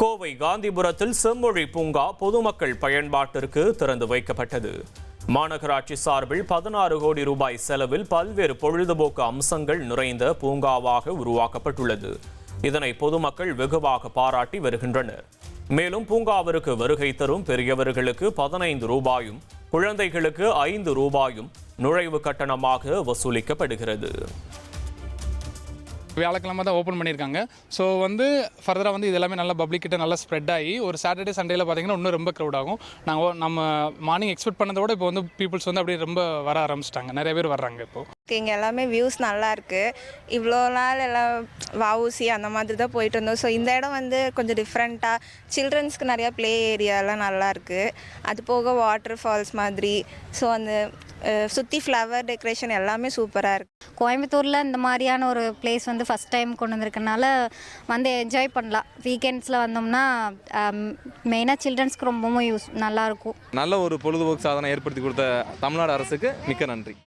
கோவை காந்திபுரத்தில் செம்மொழி பூங்கா பொதுமக்கள் பயன்பாட்டிற்கு திறந்து வைக்கப்பட்டது. மாநகராட்சி சார்பில் பதினாறு கோடி ரூபாய் செலவில் பல்வேறு பொழுதுபோக்கு அம்சங்கள் நிறைந்த பூங்காவாக உருவாக்கப்பட்டுள்ளது. இதனை பொதுமக்கள் வெகுவாக பாராட்டி வருகின்றனர். மேலும் பூங்காவிற்கு வருகை தரும் பெரியவர்களுக்கு பதினைந்து ரூபாயும் குழந்தைகளுக்கு ஐந்து ரூபாயும் நுழைவு கட்டணமாக வசூலிக்கப்படுகிறது. வியாழக்கிழமை தான் ஓப்பன் பண்ணியிருக்காங்க. ஸோ வந்து ஃபர்தராக வந்து இது எல்லாமே நல்லா பப்ளிக் கிட்ட நல்லா ஸ்ப்ரெட் ஆகி ஒரு சாட்டர்டே சண்டேல பார்த்தீங்கன்னா இன்னும் ரொம்ப க்ரௌட் ஆகும். நாங்கள் நம்ம மார்னிங் எக்ஸ்பெக்ட் பண்ணதை விட இப்போ வந்து பீப்புள்ஸ் வந்து அப்படியே ரொம்ப வர ஆரம்பிச்சிட்டாங்க. நிறைய பேர் வர்றாங்க இப்போ. இங்கே எல்லாமே வியூஸ் நல்லா இருக்கு. இவ்வளோ நாள் எல்லாம் வவுசி அந்த மாதிரி தான் போயிட்டு இருந்தோம். ஸோ இந்த இடம் வந்து கொஞ்சம் டிஃப்ரெண்ட்டாக சில்ட்ரன்ஸ்க்கு நிறையா ப்ளே ஏரியாலாம் நல்லா இருக்கு. அது போக வாட்டர் ஃபால்ஸ் மாதிரி. ஸோ அந்த சுற்றி ஃப்ளவர் டெக்கரேஷன் எல்லாமே சூப்பராக இருக்கு. கோயம்புத்தூரில் இந்த மாதிரியான ஒரு பிளேஸ் வந்து ஃபஸ்ட் டைம் கொண்டு வந்திருக்கனால வந்து என்ஜாய் பண்ணலாம். வீக்கெண்ட்ஸில் வந்தோம்னா மெயினாக சில்ட்ரன்ஸ்க்கு ரொம்பவும் யூஸ் நல்லாயிருக்கும் நல்ல ஒரு பொழுதுபோக்கு சாதனம் ஏற்படுத்தி கொடுத்த தமிழ்நாடு அரசுக்கு மிக்க நன்றி.